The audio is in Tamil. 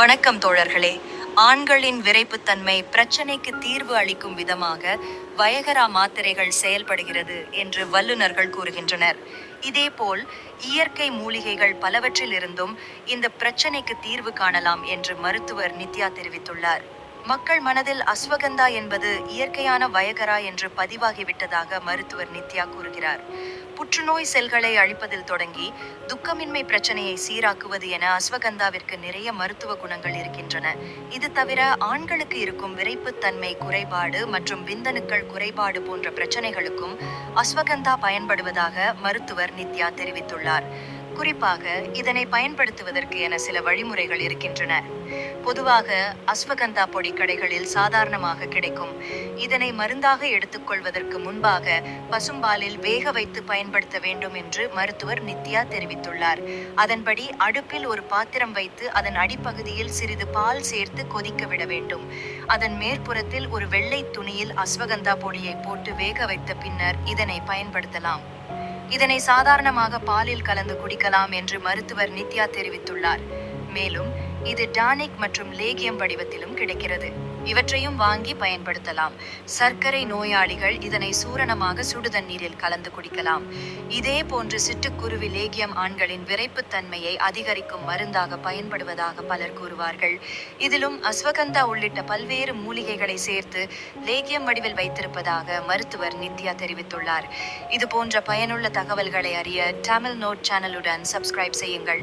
வணக்கம் தோழர்களே. ஆண்களின் விரைப்புத்தன்மை பிரச்சனைக்கு தீர்வு அளிக்கும் விதமாக வயகரா மாத்திரைகள் செயல்படுகிறது என்று வல்லுநர்கள் கூறுகின்றனர். இதேபோல் இயற்கை மூலிகைகள் பலவற்றிலிருந்தும் இந்த பிரச்சனைக்கு தீர்வு காணலாம் என்று மருத்துவர் நித்யா தெரிவித்துள்ளார். மக்கள் மனதில் அஸ்வகந்தா என்பது இயற்கையான வயகரா என்று பதிவாகிவிட்டதாக மருத்துவர் நித்யா கூறுகிறார். புற்றுநோய் செல்களை அழிப்பதில் தொடங்கி துக்கமின்மை பிரச்சனையை சீராக்குவது என அஸ்வகந்தாவிற்கு நிறைய மருத்துவ குணங்கள் இருக்கின்றன. இது தவிர ஆண்களுக்கு இருக்கும் விரைப்புத்தன்மை குறைபாடு மற்றும் விந்தணுக்கள் குறைபாடு போன்ற பிரச்சனைகளுக்கும் அஸ்வகந்தா பயன்படுவதாக மருத்துவர் நித்யா தெரிவித்துள்ளார். குறிப்பாக இதனை பயன்படுத்துவதற்கு என சில வழிமுறைகள் இருக்கின்றன. பொதுவாக அஸ்வகந்தா பொடி கடைகளில் சாதாரணமாக கிடைக்கும். இதனை மருந்தாக எடுத்துக்கொள்வதற்கு முன்பாக பசும்பாலில் வேக வைத்து பயன்படுத்த வேண்டும் என்று மருத்துவர் நித்யா தெரிவித்துள்ளார். அதன்படி அடுப்பில் ஒரு பாத்திரம் வைத்து அதன் அடிப்பகுதியில் சிறிது பால் சேர்த்து கொதிக்க விட வேண்டும். அதன் மேற்புறத்தில் ஒரு வெள்ளை துணியில் அஸ்வகந்தா பொடியை போட்டு வேக வைத்த பின்னர் இதனை பயன்படுத்தலாம். இதனை சாதாரணமாக பாலில் கலந்து குடிக்கலாம் என்று மருத்துவர் நித்யா தெரிவித்துள்ளார். மேலும் இது டானிக் மற்றும் லேகியம் வடிவத்திலும் கிடைக்கிறது. இவற்றையும் வாங்கி பயன்படுத்தலாம். சர்க்கரை நோயாளிகள் இதனை சூரணமாக சுடுதண்ணீரில் கலந்து குடிக்கலாம். இதே போன்று சிட்டுக்குருவி லேகியம் ஆண்களின் விரைப்புத்தன்மையை அதிகரிக்கும் மருந்தாக பயன்படுவதாக பலர் கூறுவார்கள். இதிலும் அஸ்வகந்தா உள்ளிட்ட பல்வேறு மூலிகைகளை சேர்த்து லேகியம் வடிவில் வைத்திருப்பதாக மருத்துவர் நித்யா தெரிவித்துள்ளார். இது போன்ற பயனுள்ள தகவல்களை அறிய தமிழ் நோட் சேனலுடன் சப்ஸ்கிரைப் செய்யுங்கள்.